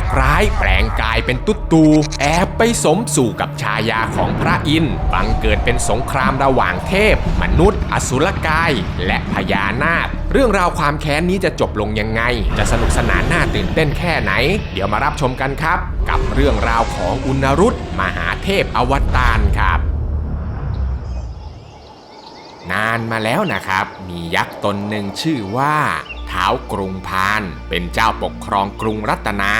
ยักษ์ร้ายแปลงกายเป็นตุ๊ตู แอบไปสมสู่กับชายาของพระอินทร์บังเกิดเป็นสงครามระหว่างเทพ มนุษย์ อสุรกาย และพญานาค เรื่องราวความแค้นนี้จะจบลงยังไง จะสนุกสนานน่าตื่นเต้นแค่ไหน เดี๋ยวมารับชมกันครับ กับเรื่องราวของอุณรุตมหาเทพอวตารครับนานมาแล้วนะครับ มียักษ์ตนหนึ่งชื่อว่า เท้ากรุงพาน เป็นเจ้าปกครองกรุงรัตนา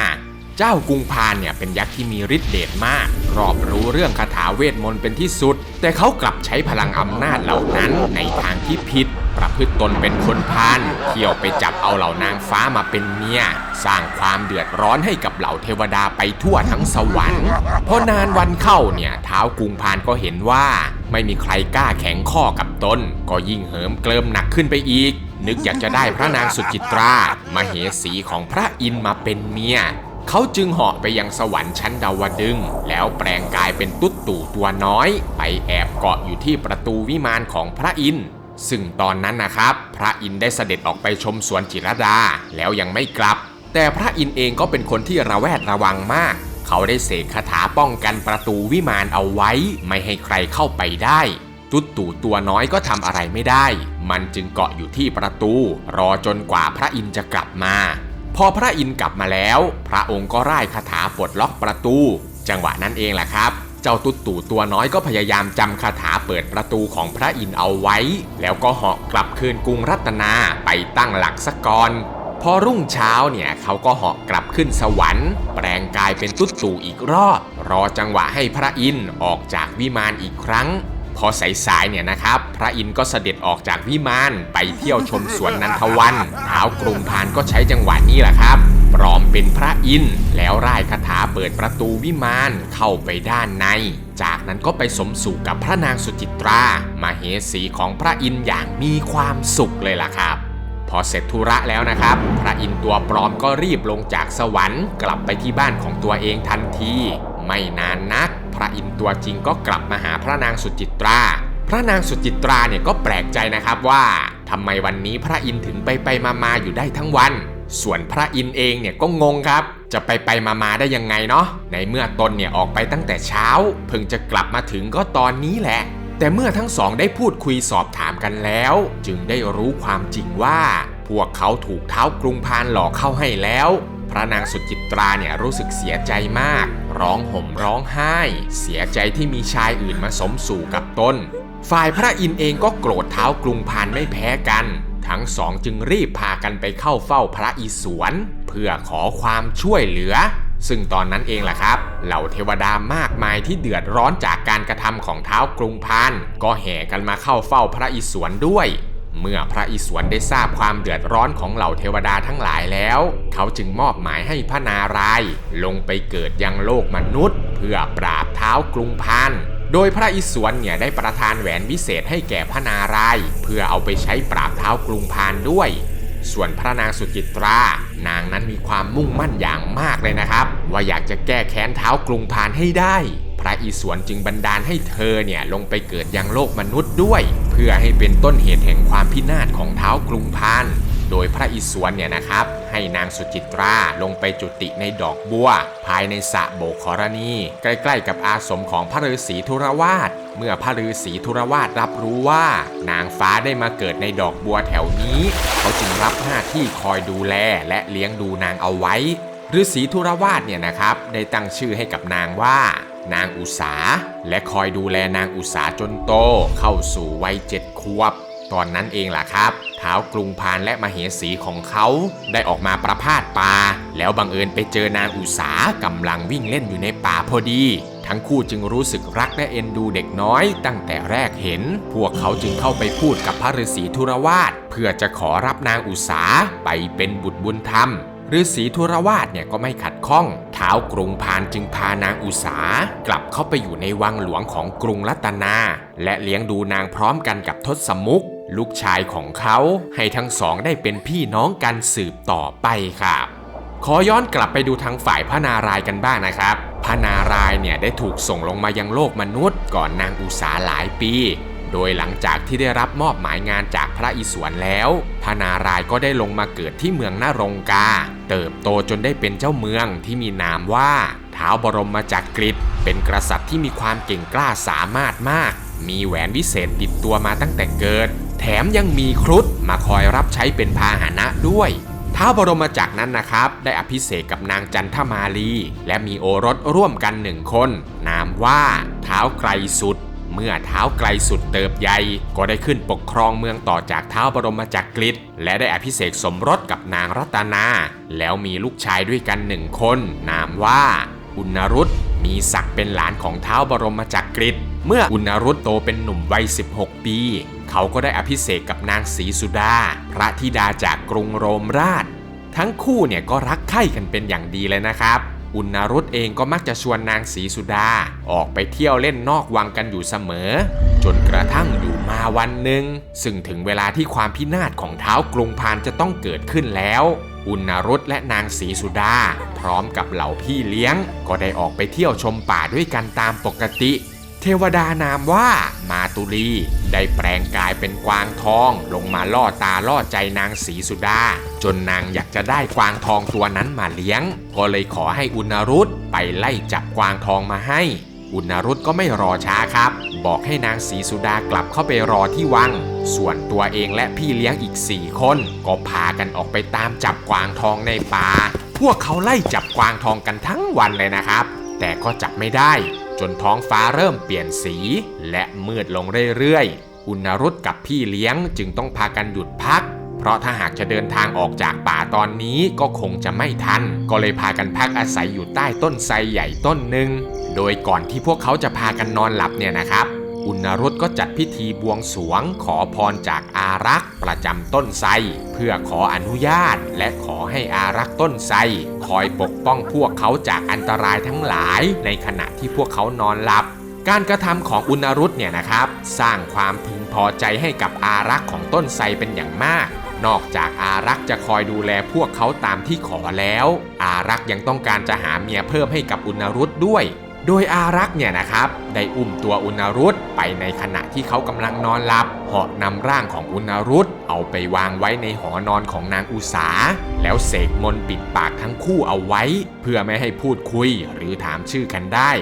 เจ้ากรุงพานเนี่ยเป็นยักษ์ที่มีฤทธิ์เดชมาก รอบรู้เรื่องคาถาเวทมนต์เป็นที่สุด แต่เขากลับใช้พลังอำนาจเหล่านั้นในทางที่ผิด ประพฤติตนเป็นคนพาลเที่ยวไปจับเอาเหล่านางฟ้ามาเป็นเมีย สร้างความเดือดร้อนให้กับเหล่าเทวดาไปทั่วทั้งสวรรค์พอนานวันเข้าเนี่ยเท้ากรุงพานก็เห็นว่า ไม่มีใครกล้าแข็งข้อกับตนก็ยิ่งเหิมเกลิมหนักขึ้นไปอีกนึกอยากจะได้พระนางสุจิตรามาเหสีของพระอินทร์มาเป็นเมีย เขาจึงเหาะไปยังสวรรค์ชั้นดาวดึง แล้วแปลงกายเป็นตุ๊ดตู่ตัวน้อย ไปแอบเกาะอยู่ที่ประตูวิมานของพระอินทร์ซึ่งตอนนั้นนะครับ พระอินทร์ได้เสด็จออกไปชมสวนจิรดาแล้วยังไม่กลับ แต่พระอินทร์เองก็เป็นคนที่ระแวดระวังมาก เขาได้เสกคาถาป้องกันประตูวิมานเอาไว้ ไม่ให้ใครเข้าไปได้ตุ๊ดตู่ตัวน้อยก็ทำอะไรไม่ได้ มันจึงเกาะอยู่ที่ประตู รอจนกว่าพระอินทร์จะกลับมา อพระอินทร์กลับมาแล้ว พระองค์ก็ร่ายคาถาปลดล็อกประตู จังหวะนั้นเองแหละครับ เจ้าตุ๊ดตู่ตัวน้อยก็พยายามจำคาถาเปิดประตูของพระอินทร์เอาไว้ แล้วก็เหาะกลับคืนกรุงรัตนาไปตั้งหลักสกก่อนพอรุ่งเช้าเนี่ยเขาก็เหาะกลับขึ้นสวรรค์ แปลงกายเป็นตุ๊ดตู่อีกรอบ รอจังหวะให้พระอินทร์ออกจากวิมานอีกครั้ง พอสายๆเนี่ยนะครับ พระอินทร์ก็เสด็จออกจากวิมานไปเที่ยวชมสวนนันทวันท้าวกรุงพานก็ใช้จังหวะนี้แหละครับปลอมเป็นพระอินทร์แล้วร่ายคาถาเปิดประตูวิมานเข้าไปด้านใน จากนั้นก็ไปสมสู่กับพระนางสุจิตรามาเหสีของพระอินทร์อย่างมีความสุขเลยล่ะครับพอเสร็จธุระแล้วนะครับ พระอินทร์ตัวปลอมก็รีบลงจากสวรรค์ กลับไปที่บ้านของตัวเองทันที ไม่นานนัก ระอินทร์ตัวจริงก็กลับมาหาพระนางสุจิตรา พระนางสุจิตราเนี่ยก็แปลกใจนะครับว่าทำไมวันนี้พระอินทร์ถึงไปไปมามาอยู่ได้ทั้งวัน ส่วนพระอินทร์เองเนี่ยก็งงครับ จะไปไปมามาได้ยังไงเนาะในเมื่อตนเนี่ยออกไปตั้งแต่เช้า เพิ่งจะกลับมาถึงก็ตอนนี้แหละแต่เมื่อทั้งสองได้พูดคุยสอบถามกันแล้ว จึงได้รู้ความจริงว่า พวกเขาถูกเท้ากรุงพานหลอกเข้าให้แล้ว พระนางสุจิตราเนี่ยรู้สึกเสียใจมาก ร้องห่มร้องไห้ เสียใจที่มีชายอื่นมาสมสู่กับตนฝ่ายพระอินเองก็โกรธเท้ากรุงพานไม่แพ้กัน ทั้งสองจึงรีบพากันไปเข้าเฝ้าพระอิศวรเพื่อขอความช่วยเหลือ ซึ่งตอนนั้นเองล่ะครับ เหล่าเทวดามากมายที่เดือดร้อนจากการกระทำของเท้ากรุงพานก็แห่กันมาเข้าเฝ้าพระอิศวรด้วย เมื่อพระอิศวรได้ทราบความเดือดร้อนของเหล่าเทวดาทั้งหลายแล้ว เขาจึงมอบหมายให้พระนารายณ์ลงไปเกิดยังโลกมนุษย์ เพื่อปราบเท้ากรุงพานโดยพระอิศวรเนี่ยได้ประทานแหวนวิเศษให้แก่พระนารายณ์เพื่อเอาไปใช้ปราบเท้ากรุงพานด้วย ส่วนพระนางสุจิตรา นางนั้นมีความมุ่งมั่นอย่างมากเลยนะครับ ว่าอยากจะแก้แค้นเท้ากรุงพานให้ได้ พระอิศวรจึงบันดาลให้เธอเนี่ยลงไปเกิดยังโลกมนุษย์ด้วย พื่อให้เป็นต้นเหตุแห่งความพินาศของเท้ากรุงพานโดยพระอิศวรเนี่ยนะครับ ให้นางสุจิตราลงไปจุติในดอกบัว ภายในสระโบกขรณี ใกล้ๆกับอาสมของพระฤาษีธุรวาสเมื่อพระฤาษีธุรวาสรับรู้ว่า นางฟ้าได้มาเกิดในดอกบัวแถวนี้ เขาจึงรับหน้าที่คอยดูแลและเลี้ยงดูนางเอาไว้ฤาษีธุรวาสเนี่ยนะครับ ได้ตั้งชื่อให้กับนางว่า นางอุสาและคอยดูแลนางอุสาจนโตเข้าสู่วัยเจ็ดขวบ ตอนนั้นเองล่ะครับเท้าวกรุงพานและมเหสีของเขาได้ออกมาประพาสป่า แล้วบังเอิญไปเจอนางอุสากำลังวิ่งเล่นอยู่ในป่าพอดี ทั้งคู่จึงรู้สึกรักและเอ็นดูเด็กน้อย ตั้งแต่แรกเห็น พวกเขาจึงเข้าไปพูดกับพระฤาษีธุรวาสเพื่อจะขอรับนางอุสาไปเป็นบุตรบุญธรรม ฤาษีธุรวาสเนี่ยก็ไม่ขัดข้อง เท้าวกรุงพานจึงพานางอุสากลับเข้าไปอยู่ในวังหลวงของกรุงรัตนา และเลี้ยงดูนางพร้อมกันกับทศมุก ลูกชายของเขาให้ทั้งสองได้เป็นพี่น้องกันสืบต่อไปครับขอย้อนกลับไปดูทางฝ่ายพระนารายกันบ้างนะครับ พระนารายเนี่ยได้ถูกส่งลงมายังโลกมนุษย์ก่อนนางอุสาหลายปี โดยหลังจากที่ได้รับมอบหมายงานจากพระอิศวรแล้วพระนารายก็ได้ลงมาเกิดที่เมืองนารงกา เติบโตจนได้เป็นเจ้าเมืองที่มีนามว่าท้าวบรมมาจักกรีฑเป็นกษัตริย์ที่มีความเก่งกล้าสามารถมาก มีแหวนวิเศษติดตัวมาตั้งแต่เกิด แถมยังมีครุฑมาคอยรับใช้เป็นพาหนะด้วยท้าวบรมจักรนั้นนะครับ ได้อภิเษกกับนางจันทมาลี และมีโอรสร่วมกันหนึ่งคน นามว่าเท้าวไกรสุด เมื่อเท้าไกลสุดเติบใหญ่ก็ได้ขึ้นปกครองเมืองต่อจากเท้าบรมจักรีและได้อภิเษกสมรสกับนางรัตนา แล้วมีลูกชายด้วยกันหนึ่งคน นามว่าอุณรุตมีศักดิ์เป็นหลานของเท้าบรมจักรีเมื่ออุณรุตโตเป็นหนุ่มวัย 16 ปี เขาก็ได้อภิเษกกับนางศรีสุดา พระธิดาจากกรุงโรมราช ทั้งคู่เนี่ยก็รักใคร่กันเป็นอย่างดีเลยนะครับ อุณรุตเองก็มักจะชวนนางศรีสุดา ออกไปเที่ยวเล่นนอกวังกันอยู่เสมอ จนกระทั่งอยู่มาวันหนึ่ง ซึ่งถึงเวลาที่ความพินาศของเท้ากรุงพานจะต้องเกิดขึ้นแล้ว อุณรุตและนางศรีสุดา พร้อมกับเหล่าพี่เลี้ยง ก็ได้ออกไปเที่ยวชมป่าด้วยกันตามปกติ เทวดานามว่ามาตุลี ได้แปลงกายเป็นกวางทองลงมาล่อตาล่อใจนางศรีสุดา จนนางอยากจะได้กวางทองตัวนั้นมาเลี้ยง ก็เลยขอให้อุณรุตไปไล่จับกวางทองมาให้ อุณรุตก็ไม่รอช้าครับ บอกให้นางศรีสุดากลับเข้าไปรอที่วัง ส่วนตัวเองและพี่เลี้ยงอีก4คน ก็พากันออกไปตามจับกวางทองในป่าพวกเขาไล่จับกวางทองกันทั้งวันเลยนะครับ แต่ก็จับไม่ได้ จนท้องฟ้าเริ่มเปลี่ยนสี และมืดลงเรื่อยๆ อุณรุตกับพี่เลี้ยงจึงต้องพากันหยุดพัก เพราะถ้าหากจะเดินทางออกจากป่าตอนนี้ก็คงจะไม่ทัน ก็เลยพากันพักอาศัยอยู่ใต้ต้นไทรใหญ่ต้นหนึ่ง โดยก่อนที่พวกเขาจะพากันนอนหลับเนี่ยนะครับ อุณรุตก็จัดพิธีบวงสรวงขอพรจากอารักษ์ประจำต้นไทรเพื่อขออนุญาตและขอให้อารักษ์ต้นไทรคอยปกป้องพวกเขาจากอันตรายทั้งหลาย ในขณะที่พวกเขานอนหลับการกระทำของอุณรุตเนี่ยนะครับ สร้างความพึงพอใจให้กับอารักษ์ของต้นไทรเป็นอย่างมาก นอกจากอารักษ์จะคอยดูแลพวกเขาตามที่ขอแล้ว อารักษ์ยังต้องการจะหาเมียเพิ่มให้กับอุณรุตด้วย โดยอารักษ์เนี่ยนะครับได้อุ้มตัวอุณรุตไปในขณะที่เขากำลังนอนหลับเหาะนำร่างของอุณรุตเอาไปวางไว้ในหอนอนของนางอุสา แล้วเสกมนปิดปากทั้งคู่เอาไว้ เพื่อไม่ให้พูดคุยหรือถามชื่อกันได้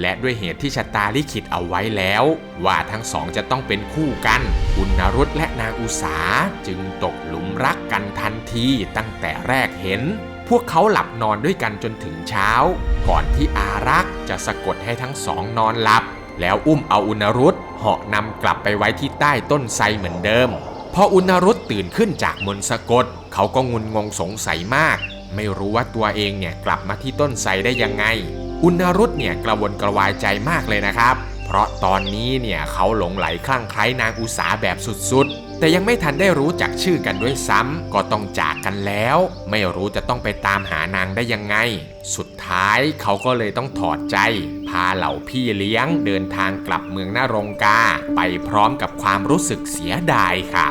และด้วยเหตุที่ชะตาลิขิตเอาไว้แล้ว ว่าทั้งสองจะต้องเป็นคู่กัน อุณรุตและนางอุสาจึงตกหลุมรักกันทันทีตั้งแต่แรกเห็น พวกเขาหลับนอนด้วยกันจนถึงเช้า ก่อนที่อารักษ์จะสะกดให้ทั้งสองนอนหลับ แล้วอุ้มเอาอุณรุตเหาะนำกลับไปไว้ที่ใต้ต้นไทรเหมือนเดิม พออุณรุตตื่นขึ้นจากมนต์สะกด เขาก็งุนงงสงสัยมาก ไม่รู้ว่าตัวเองเนี่ยกลับมาที่ต้นไทรได้ยังไง อุณรุตเนี่ยกระวนกระวายใจมากเลยนะครับ เพราะตอนนี้เนี่ยเขาหลงไหลคลั่งไคล้นางอุสาแบบสุดๆ แต่ยังไม่ทันได้รู้จักชื่อกันด้วยซ้ำก็ต้องจากกันแล้ว ไม่รู้จะต้องไปตามหานางได้ยังไง สุดท้ายเขาก็เลยต้องถอดใจ พาเหล่าพี่เลี้ยงเดินทางกลับเมืองนารงกา ไปพร้อมกับความรู้สึกเสียดายค่ะ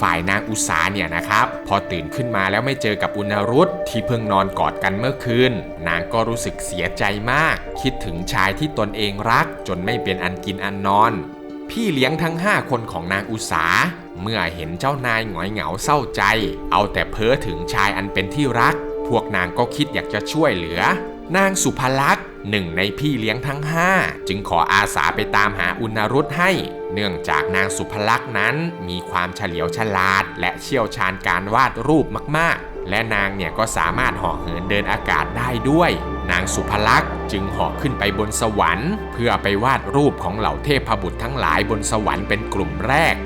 ฝ่ายนางอุสาเนี่ยนะครับ พอตื่นขึ้นมาแล้วไม่เจอกับอุณรุตที่เพิ่งนอนกอดกันเมื่อคืน นางก็รู้สึกเสียใจมาก คิดถึงชายที่ตนเองรักจนไม่เป็นอันกินอันนอน พี่เลี้ยงทั้ง 5 คนของนางอุสา เมื่อเห็นเจ้านายหงอยเหงาเศร้าใจ เอาแต่เพ้อถึงชายอันเป็นที่รัก พวกนางก็คิดอยากจะช่วยเหลือ นางสุภลักษณ์หนึ่งในพี่เลี้ยงทั้ง 5 จึงขออาสาไปตามหาอุณรุตให้ เนื่องจากนางสุภลักษณ์นั้นมีความเฉลียวฉลาด และเชี่ยวชาญการวาดรูปมากๆ และนางเนี่ยก็สามารถหาะเหินเดินอากาศได้ด้วย นางสุภลักษณ์จึงเหาะขึ้นไปบนสวรรค์ เพื่อไปวาดรูปของเหล่าเทพบุตรทั้งหลายบนสวรรค์เป็นกลุ่มแรก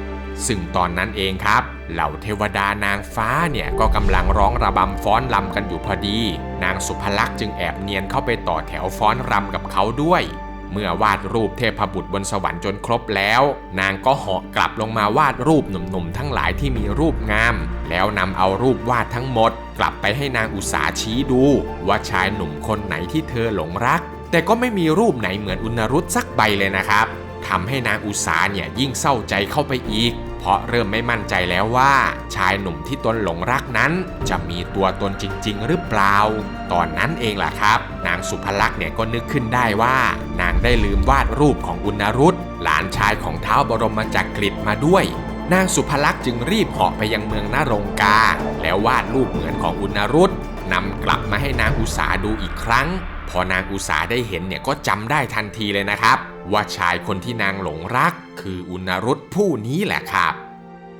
ซึ่งตอนนั้นเองครับ เหล่าเทวดานางฟ้าเนี่ยก็กำลังร้องระบำฟ้อนรำกันอยู่พอดี นางสุภลักษณ์จึงแอบเนียนเข้าไปต่อแถวฟ้อนรำกับเขาด้วย เมื่อวาดรูปเทพบุตรบนสวรรค์จนครบแล้ว นางก็เหาะกลับลงมาวาดรูปหนุ่มๆทั้งหลายที่มีรูปงาม แล้วนำเอารูปวาดทั้งหมด กลับไปให้นางอุสาชี้ดู ว่าชายหนุ่มคนไหนที่เธอหลงรัก แต่ก็ไม่มีรูปไหนเหมือนอุณรุตสักใบเลยนะครับทำให้นางอุสาเนี่ยยิ่งเศร้าใจเข้าไปอีก เพราะเริ่มไม่มั่นใจแล้วว่า ชายหนุ่มที่ตนหลงรักนั้น จะมีตัวตนจริง ๆ หรือเปล่า ตอนนั้นเองล่ะครับ นางสุภลักษณ์เนี่ยก็นึกขึ้นได้ว่า นางได้ลืมวาดรูปของอุณรุตหลานชายของเท้าบรมจักรีมาด้วยนางสุภลักษณ์จึงรีบเหาะไปยังเมืองนารงกา แล้ววาดรูปเหมือนของอุณรุตนำกลับมาให้นางอุสาดูอีกครั้ง พอนางอุสาได้เห็นเนี่ยก็จำได้ทันทีเลยนะครับ ว่าชายคนที่นางหลงรัก คืออุณรุตผู้นี้แหละครับ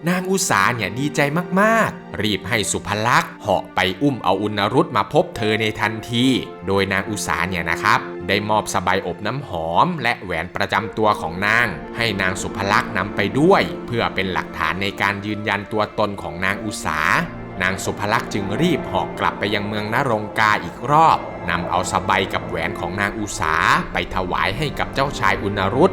นางอุสาเนี่ยดีใจมากๆ รีบให้สุภลักษ์เหาะไปอุ้มเอาอุณรุตมาพบเธอในทันที โดยนางอุสาเนี่ยนะครับได้มอบสบายอบน้ำหอม และแหวนประจำตัวของนาง ให้นางสุภลักษ์นำไปด้วย เพื่อเป็นหลักฐานในการยืนยันตัวตนของนางอุสานางสุภลักษ์จึงรีบเหาะกลับไปยังเมืองนรงกาอีกรอบนำเอาสบายกับแหวนของนางอุสาไปถวายให้กับเจ้าชายอุณรุต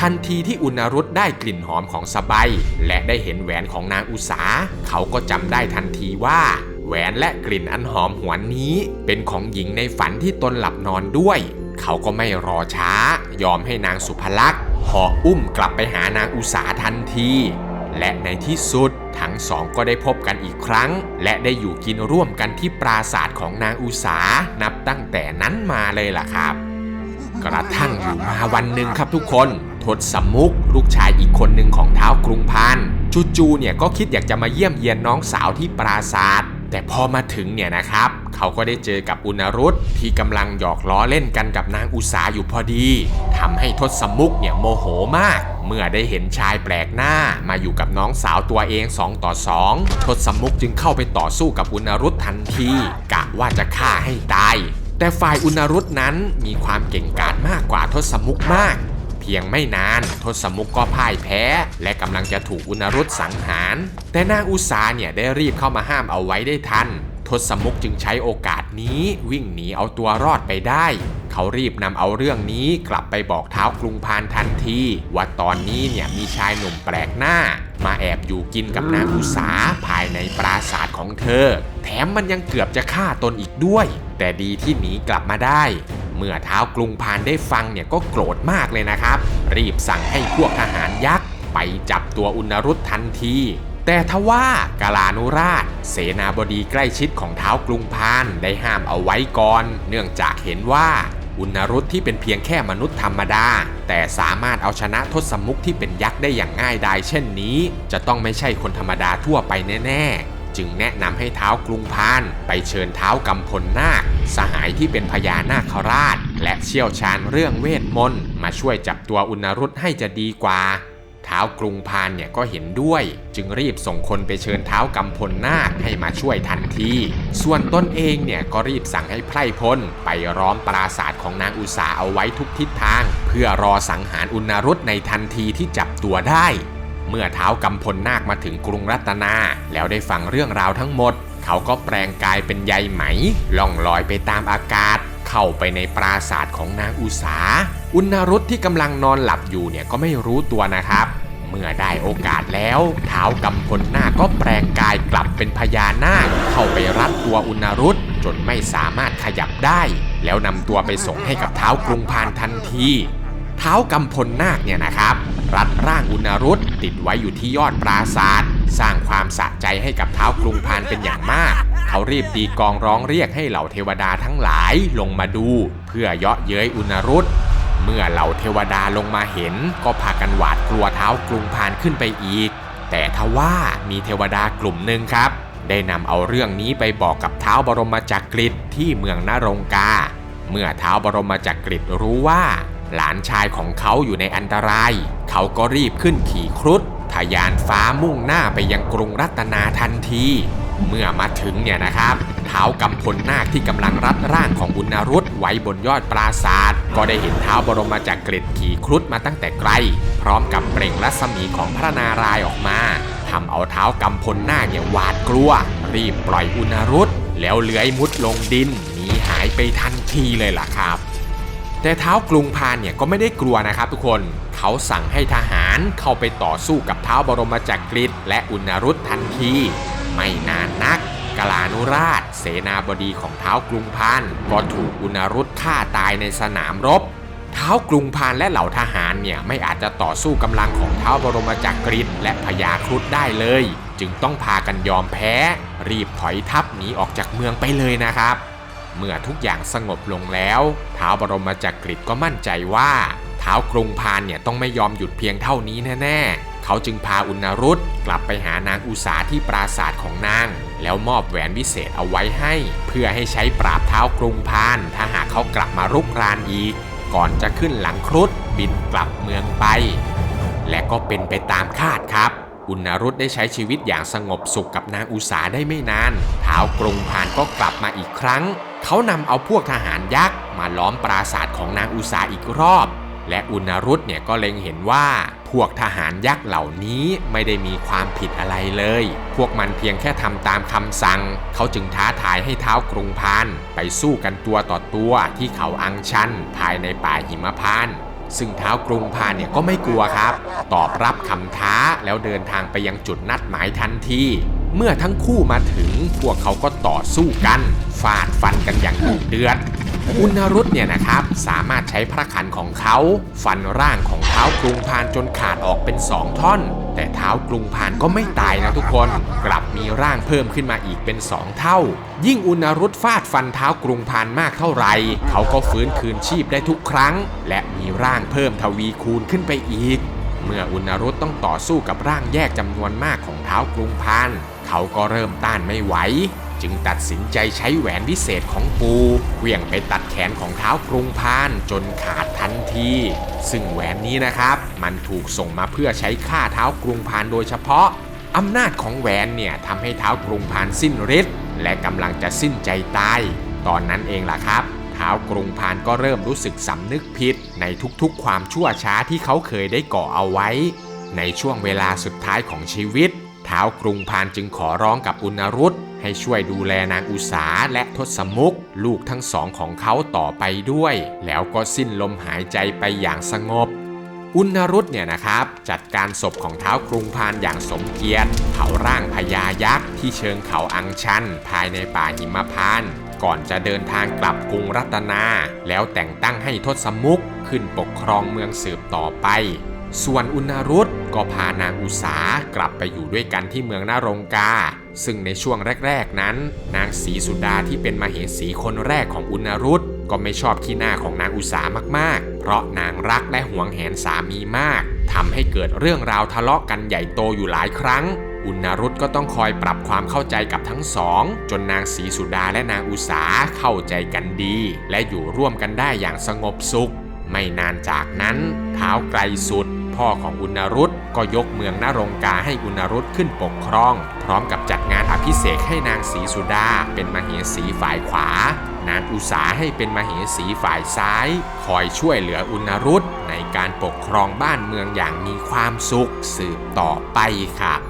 ทันทีที่อุณรุตได้กลิ่นหอมของสบายและได้เห็นแหวนของนางอุสาเขาก็จำได้ทันทีว่า แหวนและกลิ่นอันหอมหวนนี้ เป็นของหญิงในฝันที่ตนหลับนอนด้วย เขาก็ไม่รอช้า ยอมให้นางสุภลักษณ์ห่ออุ้มกลับไปหานางอุสาทันที และในที่สุดทั้งสองก็ได้พบกันอีกครั้ง และได้อยู่กินร่วมกันที่ปราสาทของนางอุสานับตั้งแต่นั้นมาเลยล่ะครับ กระทั่งอยู่มาวันหนึ่งครับทุกคน ทศมุกลูกชายอีกคนหนึ่งของเท้าวกรุงพันจูๆเนี่ยก็คิดอยากจะมาเยี่ยมเยียนน้องสาวที่ปราศาสตร์แต่พอมาถึงเนี่ยนะครับ เขาก็ได้เจอกับอุณรุตที่กำลังหยอกล้อเล่นกันกับนางอุสาอยู่พอดีทำให้ทศมุกเนี่ยโมโหมาก เมื่อได้เห็นชายแปลกหน้ามาอยู่กับน้องสาวตัวเองสองต่อสองทศมุกจึงเข้าไปต่อสู้กับอุณรุตทันทีกะว่าจะฆ่าให้ตายแต่ฝ่ายอุณรุตนั้นมีความเก่งกาจมากกว่าทศมุกมาก พียงไม่นาน ทศมุกก็พ่ายแพ้ และกำลังจะถูกอุณรุตสังหาร แต่นางอุสาเนี่ยได้รีบเข้ามาห้ามเอาไว้ได้ทัน ทศมุกจึงใช้โอกาสนี้วิ่งหนีเอาตัวรอดไปได้เขารีบนำเอาเรื่องนี้กลับไปบอกเท้าวกรุงพานทันที ว่าตอนนี้เนี่ยมีชายหนุ่มแปลกหน้า มาแอบอยู่กินกับนางอุสาภายในปราสาทของเธอ แถมมันยังเกือบจะฆ่าตนอีกด้วย แต่ดีที่หนีกลับมาได้ เมื่อเท้ากรุงพานได้ฟังเนี่ยก็โกรธมากเลยนะครับ รีบสั่งให้พวกทหารยักษ์ไปจับตัวอุณรุตทันที แต่ทว่ากาลานุราช เสนาบดีใกล้ชิดของเท้ากรุงพานได้ห้ามเอาไว้ก่อน เนื่องจากเห็นว่าอุณรุตที่เป็นเพียงแค่มนุษย์ธรรมดา แต่สามารถเอาชนะทศมุกที่เป็นยักษ์ได้อย่างง่ายดายเช่นนี้ จะต้องไม่ใช่คนธรรมดาทั่วไปแน่ ๆ จึงแนะนำให้เท้ากรุงพาน ไปเชิญเท้ากำพลนาค สหายที่เป็นพญานาคราช และเชี่ยวชาญเรื่องเวทมนต์มาช่วยจับตัวอุณรุตให้จะดีกว่าเท้าวกรุงพานเนี่ยก็เห็นด้วย จึงรีบส่งคนไปเชิญเท้ากำพลนาคให้มาช่วยทันที ส่วนตนเองเนี่ยก็รีบสั่งให้ไพร่พลไปล้อมปราสาทของนางอุสาเอาไว้ทุกทิศทาง เพื่อรอสังหารอุณรุตในทันทีที่จับตัวได้ เมื่อเท้ากำพลนาคมาถึงกรุงรัตนา แล้วได้ฟังเรื่องราวทั้งหมด เขาก็แปลงกายเป็นใยไหม ล่องลอยไปตามอากาศ เข้าไปในปราศาสาทของนางอุสา อุณรุตที่กำลังนอนหลับอยู่เนี่ยก็ไม่รู้ตัวนะครับเมื่อได้โอกาสแล้วเท้ากำพลนาคก็แปลงกายกลับเป็นพญานาคเข้าไปรัดตัวอุณรุตจนไม่สามารถขยับได้ แล้วนำตัวไปส่งให้กับเท้ากรุงพานทันที เท้ากำพลนาคเนี่ยนะครับ รัดร่างอุณรุตติดไว้อยู่ที่ยอดปราศาสตร์สร้างความสะใจให้กับเท้ากรุงพานเป็นอย่างมาก เขารีบตีกองร้องเรียกให้เหล่าเทวดาทั้งหลายลงมาดู เพื่อเยาะเย้ยอุณรุตเมื่อเหล่าเทวดาลงมาเห็น ก็พากันหวาดกลัวเท้ากรุงพานขึ้นไปอีก แต่ทว่ามีเทวดากลุ่มหนึ่งครับ ได้นำเอาเรื่องนี้ไปบอกกับเท้าบรมจักรีที่เมืองนรงกา เมื่อเท้าบรมจักรีรู้ว่า หลานชายของเขาอยู่ในอันตราย เขาก็รีบขึ้นขี่ครุฑทะยานฟ้ามุ่งหน้าไปยังกรุงรัตนาทันที เมื่อมาถึงเนี่ยนะครับเท้ากำพลนาคที่กำลังรัดร่างของอุณรุตไว้บนยอดปราศาสตร์ก็ได้เห็นเท้าบรมจักรีขี่ครุฑมาตั้งแต่ไกล พร้อมกับเปล่งรัศมีของพระนารายออกมาทำเอาเท้ากำพลนาคเนี่ยหวาดกลัว รีบปล่อยอุณรุตแล้วเลื้อยมุดลงดินหนีหายไปทันทีเลยล่ะครับ แต่เท้ากรุงพานเนี่ยก็ไม่ได้กลัวนะครับทุกคนเขาสั่งให้ทหารเข้าไปต่อสู้กับเท้าบรมจักรีและอุณรุตทันที ไม่นานนักกลานุราช เสนาบดีของเท้ากรุงพานก็ถูกอุณรุตฆ่าตายในสนามรบเท้ากรุงพานและเหล่าทหารเนี่ยไม่อาจจะต่อสู้กำลังของเท้าบรมจักรีและพญาครุฑได้เลย จึงต้องพากันยอมแพ้ รีบถอยทัพหนีออกจากเมืองไปเลยนะครับ เมื่อทุกอย่างสงบลงแล้วท้าวบรมจักรีก็มั่นใจว่าทท้าวกรุงพานเนี่ยต้องไม่ยอมหยุดเพียงเท่านี้แน่ๆ เขาจึงพาอุณรุตกลับไปหานางอุสาที่ปราศาสตร์ของนาง แล้วมอบแหวนวิเศษเอาไว้ให้ เพื่อให้ใช้ปราบเท้าวกรุงพาน ถ้าหากเขากลับมารุกรานอีก ก่อนจะขึ้นหลังครุฑบินกลับเมืองไป และก็เป็นไปตามคาดครับอุณรุตได้ใช้ชีวิตอย่างสงบสุขกับนางอุสาได้ไม่นานท้าวกรุงพานก็กลับมาอีกครั้ง เขานำเอาพวกทหารยักษ์มาล้อมปราสาทของนางอุสาอีกรอบ และอุณรุตเนี่ยก็เล็งเห็นว่า พวกทหารยักษ์เหล่านี้ไม่ได้มีความผิดอะไรเลย พวกมันเพียงแค่ทำตามคำสั่ง เขาจึงท้าทายให้เท้ากรุงพานไปสู้กันตัวต่อตัวที่เขาอังชันภายในป่าหิมพานซึ่งเท้ากรุงพานเนี่ยก็ไม่กลัวครับ ตอบรับคำท้าแล้วเดินทางไปยังจุดนัดหมายทันที เมื่อทั้งคู่มาถึงพวกเขาก็ต่อสู้กันฟาดฟันกันอย่างดุเดือดอุณรุตเนี่ยนะครับสามารถใช้พระขันของเขาฟันร่างของเท้ากรุงพานจนขาดออกเป็นสองท่อน แต่เท้ากรุงพานก็ไม่ตายนะทุกคน กลับมีร่างเพิ่มขึ้นมาอีกเป็นสองเท่า ยิ่งอุณรุตฟาดฟันเท้ากรุงพานมากเท่าไหร่เขาก็ฟื้นคืนชีพได้ทุกครั้ง และมีร่างเพิ่มทวีคูณขึ้นไปอีก เมื่ออุณรุตต้องต่อสู้กับร่างแยกจำนวนมากของเท้ากรุงพาน เขาก็เริ่มต้านไม่ไหว จึงตัดสินใจใช้แหวนวิเศษของปูเหวี่ยงไปตัดแขนของเท้ากรุงพานจนขาดทันที ซึ่งแหวนนี้นะครับ มันถูกส่งมาเพื่อใช้ฆ่าเท้ากรุงพานโดยเฉพาะอำนาจของแหวนเนี่ยทำให้เท้ากรุงพานสิ้นฤทธิ์และกำลังจะสิ้นใจตาย ตอนนั้นเองล่ะครับท้าวกรุงพานก็เริ่มรู้สึกสำนึกผิด ในทุกๆ ความชั่วช้าที่เขาเคยได้ก่อเอาไว้ ในช่วงเวลาสุดท้ายของชีวิต ท้าวกรุงพานจึงขอร้องกับอุณรุตให้ช่วยดูแลนางอุสาและทศมุก ลูกทั้งสองของเขาต่อไปด้วย แล้วก็สิ้นลมหายใจไปอย่างสงบ อุณรุตเนี่ยนะครับ จัดการศพของเท้ากรุงพานอย่างสมเกียรติเผาร่างพญายักษ์ที่เชิงเขาอังชัน ภายในป่าหิมพานต์ก่อนจะเดินทางกลับกรุงรัตนา แล้วแต่งตั้งให้ทศมุกขึ้นปกครองเมืองสืบต่อไป ส่วนอุณารุตก็พานางอุสากลับไปอยู่ด้วยกันที่เมืองนารงกา ซึ่งในช่วงแรกๆนั้น นางศรีสุดาที่เป็นมเหสีคนแรกของอุณารุตก็ไม่ชอบขี้หน้าของนางอุสามากๆ เพราะนางรักและหวงแหนสามีมากทำให้เกิดเรื่องราวทะเลาะกันใหญ่โตอยู่หลายครั้ง อุณารุตก็ต้องคอยปรับความเข้าใจกับทั้งสอง จนนางศรีสุดาและนางอุสาเข้าใจกันดี และอยู่ร่วมกันได้อย่างสงบสุข ไม่นานจากนั้นเท้าไกลสุด พ่อของอุณรุตก็ยกเมืองนารงกาให้อุณรุตขึ้นปกครอง พร้อมกับจัดงานอภิเษกให้นางศรีสุดา เป็นมเหสีฝ่ายขวา นางอุสาให้เป็นมเหสีฝ่ายซ้าย คอยช่วยเหลืออุณรุตในการปกครองบ้านเมืองอย่างมีความสุขสืบต่อไปครับ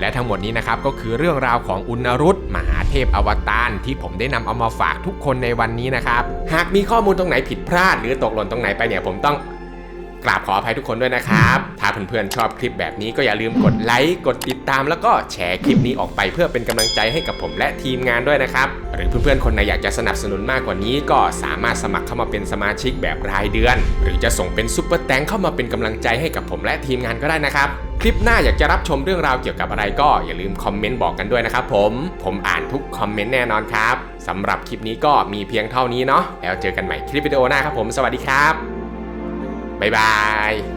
และทั้งหมดนี้นะครับก็คือเรื่องราวของอุณรุตมหาเทพอวตารที่ผมได้นำเอามาฝากทุกคนในวันนี้นะครับ หากมีข้อมูลตรงไหนผิดพลาด หรือตกหล่นตรงไหนไปเนี่ยผมต้อง กราบขออภัยทุกคนด้วยนะครับ ถ้าเพื่อนๆชอบคลิปแบบนี้ก็อย่าลืมกดไลค์กดติดตาม แล้วก็แชร์คลิปนี้ออกไปเพื่อเป็นกำลังใจให้กับผมและทีมงานด้วยนะครับ หรือเพื่อนๆคนไหนอยากจะสนับสนุนมากกว่านี้ ก็สามารถสมัครเข้ามาเป็นสมาชิกแบบรายเดือน หรือจะส่งเป็นซุปเปอร์แตงเข้ามาเป็นกำลังใจให้กับผมและทีมงานก็ได้นะครับคลิปหน้าอยากจะรับชมเรื่องราวเกี่ยวกับอะไรก็อย่าลืมคอมเมนต์บอกกันด้วยนะครับผม ผมอ่านทุกคอมเมนต์แน่นอนครับสำหรับคลิปนี้ก็มีเพียงเท่านี้เนาะแล้วเจอกันใหม่คลิปวิดีโอหน้าครับผม สวัสดีครับ บ๊ายบาย